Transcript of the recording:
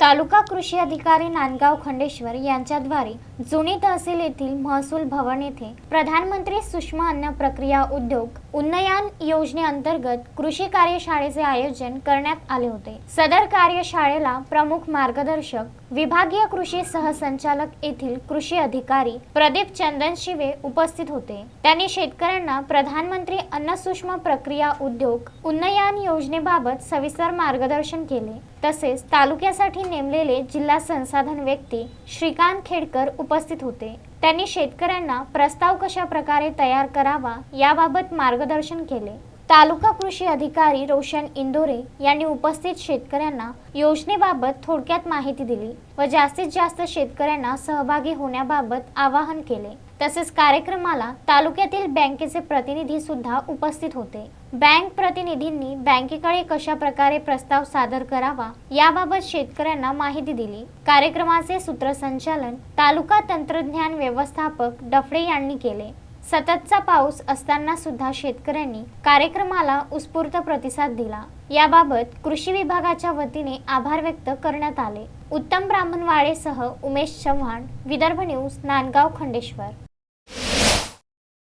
तालुका कृषी अधिकारी नांदगाव खंडेश्वर यांच्याद्वारे जुनी तहसील येथील महसूल भवन येथे प्रधानमंत्री सूक्ष्म अन्न प्रक्रिया उद्योग उन्नयन योजनेअंतर्गत कृषी कार्यशाळेचे आयोजन करण्यात आले होते. सदर कार्यशाळेला प्रमुख मार्गदर्शक विभागीय कृषी सहसंचालक येथील कृषी अधिकारी प्रदीप चंदन शिवे उपस्थित होते. त्यांनी शेतकऱ्यांना प्रधानमंत्री अन्न सूक्ष्म प्रक्रिया उद्योग उन्नयन योजनेबाबत सविस्तर मार्गदर्शन केले. तसेच तालुक्यासाठी नेमलेले जिल्हा संसाधन व्यक्ती श्रीकांत खेडकर उप उपस्थित होते. त्यांनी शेतकऱ्यांना प्रस्ताव कशा प्रकारे तयार करावा याबाबत मार्गदर्शन केले. तालुका कृषी अधिकारी रोशन इंदोरे यांनी उपस्थित शेतकऱ्यांना योजनेबाबत थोडक्यात माहिती दिली व जास्तीत जास्त शेतकऱ्यांना सहभागी होण्याबाबत आवाहन केले. तसेच कार्यक्रमाला तालुक्यातील बँकेचे प्रतिनिधी सुद्धा उपस्थित होते. बँक प्रतिनिधींनी बँकेकडे कशा प्रकारे प्रस्ताव सादर करावा याबाबत शेतकऱ्यांना माहिती दिली. कार्यक्रमाचे सूत्रसंचालन तालुका तंत्रज्ञान व्यवस्थापक डफडे यांनी केले. सततचा पाऊस असताना सुद्धा शेतकऱ्यांनी कार्यक्रमाला उत्स्फूर्त प्रतिसाद दिला. याबाबत कृषी विभागाच्या वतीने आभार व्यक्त करण्यात आले. उत्तम ब्राह्मणवाडेसह उमेश चव्हाण विदर्भ न्यूज नांदगाव खंडेश्वर.